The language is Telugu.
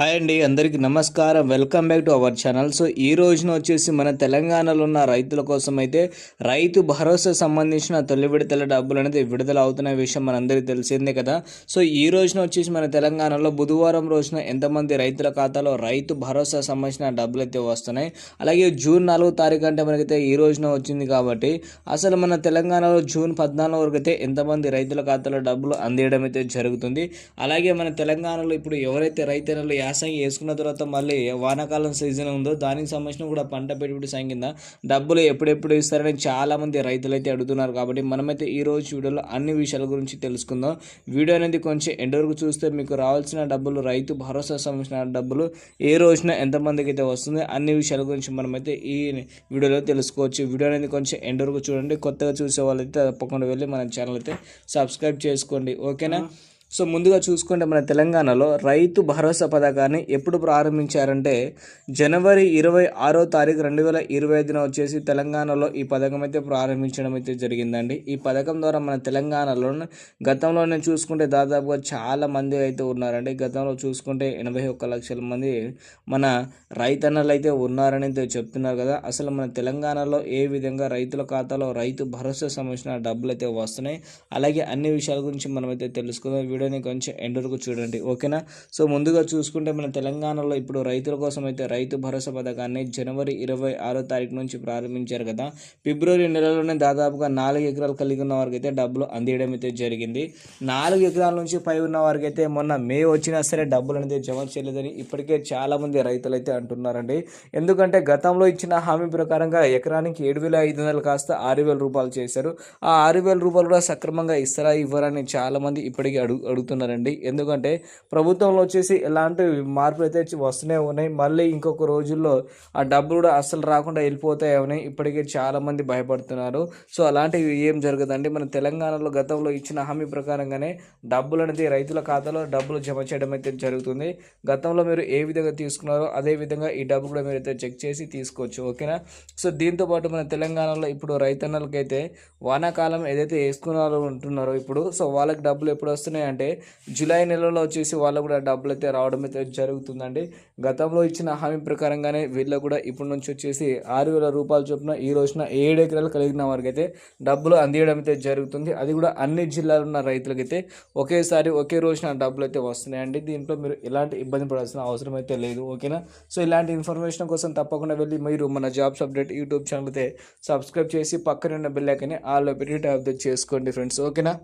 హాయ్ అండి అందరికీ నమస్కారం. Welcome back to our channel. So ఈ రోజున వచ్చేసి మన తెలంగాణలో ఉన్న రైతుల కోసం అయితే రైతు భరోసా సంబంధించిన తొలి విడతల డబ్బులు అనేది విడుదల అవుతున్న విషయం మనందరికీ తెలిసిందే కదా. సో ఈ రోజున వచ్చేసి మన తెలంగాణలో బుధవారం రోజున ఎంతమంది రైతుల ఖాతాలో రైతు భరోసా సంబంధించిన డబ్బులు అయితే వస్తున్నాయి. అలాగే జూన్ నాలుగో తారీఖు అంటే మనకైతే ఈ రోజున వచ్చింది కాబట్టి అసలు మన తెలంగాణలో జూన్ పద్నాలుగు వరకు అయితే ఎంతమంది రైతుల ఖాతాలో డబ్బులు అందేయడం అయితే జరుగుతుంది. అలాగే మన తెలంగాణలో ఇప్పుడు ఎవరైతే రైతన్నలు యాసంగి వేసుకున్న తర్వాత మళ్ళీ వానాకాలం సీజన్ ఉందో దానికి సంబంధించిన కూడా పంట పెట్టుబడి సాయం కింద డబ్బులు ఎప్పుడెప్పుడు ఇస్తారని చాలామంది రైతులు అయితే అడుగుతున్నారు. కాబట్టి మనమైతే ఈ రోజు వీడియోలో అన్ని విషయాల గురించి తెలుసుకుందాం. వీడియో అనేది కొంచెం ఎండ్ వరకు చూస్తే మీకు రావాల్సిన డబ్బులు రైతు భరోసా సంబంధించిన డబ్బులు ఏ రోజున ఎంతమందికి అయితే వస్తుంది అన్ని విషయాల గురించి మనమైతే ఈ వీడియోలో తెలుసుకోవచ్చు. వీడియో అనేది కొంచెం ఎండ్ వరకు చూడండి. కొత్తగా చూసే వాళ్ళైతే తప్పకుండా వెళ్ళి మన ఛానల్ అయితే సబ్స్క్రైబ్ చేసుకోండి. ఓకేనా? సో ముందుగా చూసుకుంటే మన తెలంగాణలో రైతు భరోసా పథకాన్ని ఎప్పుడు ప్రారంభించారంటే జనవరి ఇరవై ఆరో తారీఖు రెండు వేల ఇరవై ఐదున వచ్చేసి తెలంగాణలో ఈ పథకం అయితే ప్రారంభించడం అయితే జరిగిందండి. ఈ పథకం ద్వారా మన తెలంగాణలో గతంలోనే చూసుకుంటే దాదాపుగా చాలా మంది అయితే ఉన్నారండి. గతంలో చూసుకుంటే ఎనభై ఒక్క లక్షల మంది మన రైతన్నలు అయితే ఉన్నారని అయితే చెప్తున్నారు కదా. అసలు మన తెలంగాణలో ఏ విధంగా రైతుల ఖాతాలో రైతు భరోసా సంబంధించిన డబ్బులు అయితే వస్తున్నాయి? అలాగే అన్ని విషయాల గురించి మనమైతే తెలుసుకుందాం. వీడియోని కొంచెం ఎండ్ వరకు చూడండి ఓకేనా? సో ముందుగా చూసుకుంటే మన తెలంగాణలో ఇప్పుడు రైతుల కోసం అయితే రైతు భరోసా పథకాన్ని జనవరి ఇరవై ఆరో తారీఖు నుంచి ప్రారంభించారు కదా. ఫిబ్రవరి నెలలోనే దాదాపుగా నాలుగు ఎకరాలు కలిగి ఉన్న వారికి అయితే డబ్బులు అందియడం అయితే జరిగింది. నాలుగు ఎకరాల నుంచి పై ఉన్న వారికి అయితే మొన్న మే వచ్చినా సరే డబ్బులు అనేది జమ చేయలేదని ఇప్పటికే చాలామంది రైతులు అయితే అంటున్నారండి. ఎందుకంటే గతంలో ఇచ్చిన హామీ ప్రకారంగా ఎకరానికి ఏడు వేల ఐదు వందలు కాస్త ఆరు వేల రూపాయలు చేశారు. ఆ ఆరు వేల రూపాయలు కూడా సక్రమంగా ఇస్తారా ఇవ్వరని చాలామంది ఇప్పటికీ అడుగు అడుగుతున్నారండి. ఎందుకంటే ప్రభుత్వంలో వచ్చేసి ఎలాంటి మార్పులు అయితే వస్తూనే ఉన్నాయి. మళ్ళీ ఇంకొక రోజుల్లో ఆ డబ్బులు కూడా అస్సలు రాకుండా వెళ్ళిపోతాయని ఇప్పటికే చాలామంది భయపడుతున్నారు. సో అలాంటివి ఏం జరగదండి. మన తెలంగాణలో గతంలో ఇచ్చిన హామీ ప్రకారంగానే డబ్బులు అనేది రైతుల ఖాతాలో డబ్బులు జమ చేయడం అయితే జరుగుతుంది. గతంలో మీరు ఏ విధంగా తీసుకున్నారో అదే విధంగా ఈ డబ్బు కూడా మీరు అయితే చెక్ చేసి తీసుకోవచ్చు. ఓకేనా? సో దీంతో పాటు మన తెలంగాణలో ఇప్పుడు రైతన్నలకైతే వానాకాలం ఏదైతే వేసుకున్నారో ఉంటున్నారో ఇప్పుడు సో వాళ్ళకి డబ్బులు ఎప్పుడు వస్తున్నాయి అంటే జూలై నెలలో వచ్చేసి వాళ్ళకు కూడా డబ్బులు అయితే రావడం అయితే జరుగుతుందండి. గతంలో ఇచ్చిన హామీ ప్రకారంగానే వీళ్ళు కూడా ఇప్పటి నుంచి వచ్చేసి ఆరు వేల రూపాయల చొప్పున ఈ రోజున ఏడు ఎకరాలు కలిగిన వారికైతే డబ్బులు అందియడం అయితే జరుగుతుంది. అది కూడా అన్ని జిల్లాలో ఉన్న రైతులకైతే ఒకేసారి ఒకే రోజున డబ్బులు అయితే వస్తున్నాయండి. దీంట్లో మీరు ఎలాంటి ఇబ్బంది పడాల్సిన అవసరం అయితే లేదు. ఓకేనా? సో ఇలాంటి ఇన్ఫర్మేషన్ కోసం తప్పకుండా వెళ్ళి మీరు మన జాబ్స్ అప్డేట్ యూట్యూబ్ ఛానల్ అయితే సబ్స్క్రైబ్ చేసి పక్కన ఉన్న బెల్ ఐకని ఆల్లో పెట్టి ట్యాప్ చేసుకోండి ఫ్రెండ్స్. ఓకేనా?